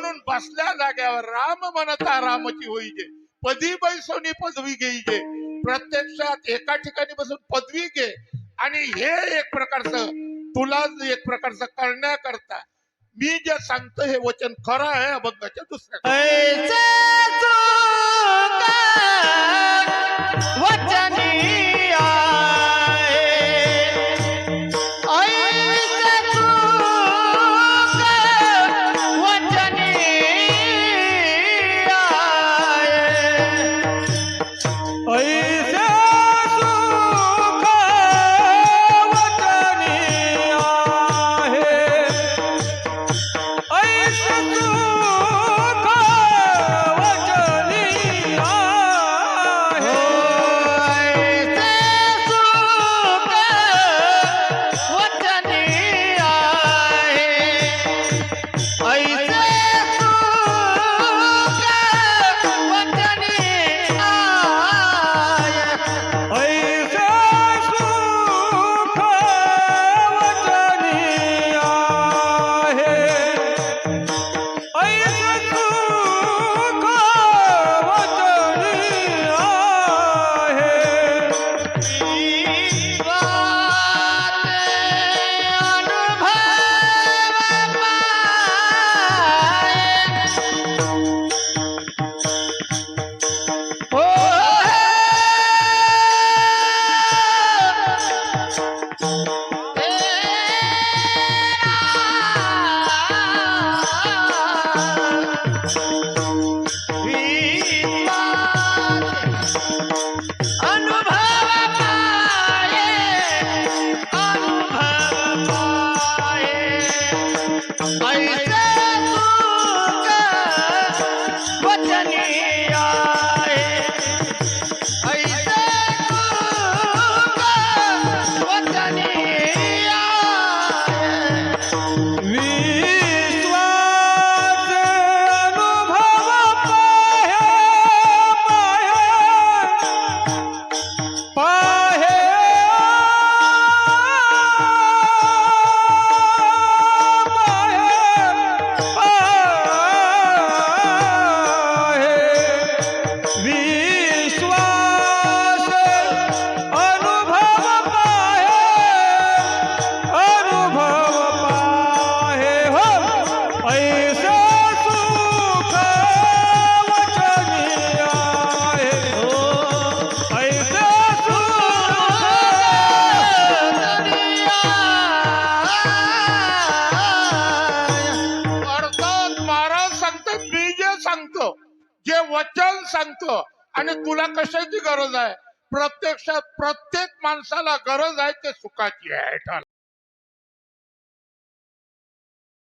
म्हणून बसल्या जाग्यावर राम म्हणता रामची होईजे. पदी बैसोनी पदवी घेईजे. प्रत्यक्षात एका ठिकाणी बसून पदवी घे. आणि हे एक प्रकारचं तुला एक प्रकारचं करण्याकरता मी जे सांगतो हे वचन खरं आहे अभंगाच्या दुसऱ्या सांगतो. जे वचन सांगतो. आणि तुला कशाची गरज आहे? प्रत्यक्षात प्रत्येक माणसाला गरज आहे ते सुखाची आहे